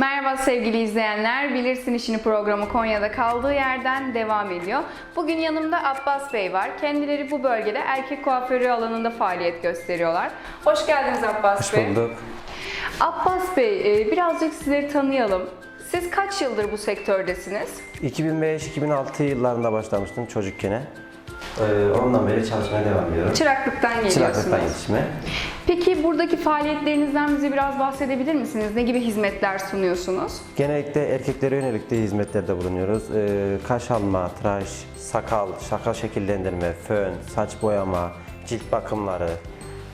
Merhaba sevgili izleyenler. Bilirsin İşini programı Konya'da kaldığı yerden devam ediyor. Bugün yanımda Abbas Bey var. Kendileri bu bölgede erkek kuaförü alanında faaliyet gösteriyorlar. Hoş geldiniz Abbas Hoş Bey. bulduk. Abbas Bey, e, birazcık sizleri tanıyalım. Siz kaç yıldır bu sektördesiniz? 2005-2006 yıllarında başlamıştım çocukken. Ee, ondan beri çalışmaya devam ediyorum. Çıraklıktan geliyorsunuz. Çıraklıktan yetişme. Peki buradaki faaliyetlerinizden bize biraz bahsedebilir misiniz? Ne gibi hizmetler sunuyorsunuz? Genellikle erkeklere yönelik de hizmetlerde bulunuyoruz. Ee, kaş alma, tıraş, sakal, şaka şekillendirme, fön, saç boyama, cilt bakımları,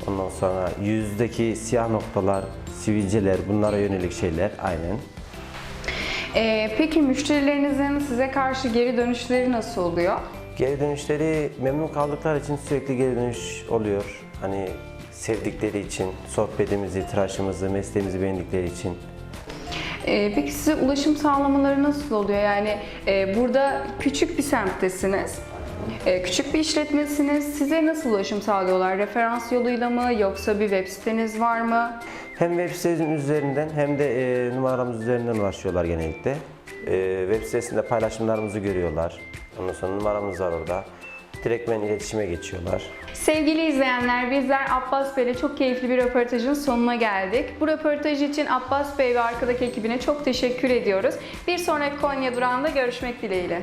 ondan sonra yüzdeki siyah noktalar, sivilceler, bunlara yönelik şeyler aynen. E, peki müşterilerinizin size karşı geri dönüşleri nasıl oluyor? Geri dönüşleri memnun kaldıkları için sürekli geri dönüş oluyor. Hani sevdikleri için, sohbetimizi, tıraşımızı, mesleğimizi beğendikleri için. Ee, peki size ulaşım sağlamaları nasıl oluyor? Yani e, burada küçük bir semttesiniz, e, küçük bir işletmesiniz. Size nasıl ulaşım sağlıyorlar? Referans yoluyla mı yoksa bir web siteniz var mı? Hem web sitemizin üzerinden hem de e, numaramız üzerinden ulaşıyorlar genellikle. E, web sitesinde paylaşımlarımızı görüyorlar. Ondan sonra numaramız var orada. Direktmen iletişime geçiyorlar. Sevgili izleyenler bizler Abbas Bey ile çok keyifli bir röportajın sonuna geldik. Bu röportaj için Abbas Bey ve arkadaki ekibine çok teşekkür ediyoruz. Bir sonraki Konya durağında görüşmek dileğiyle.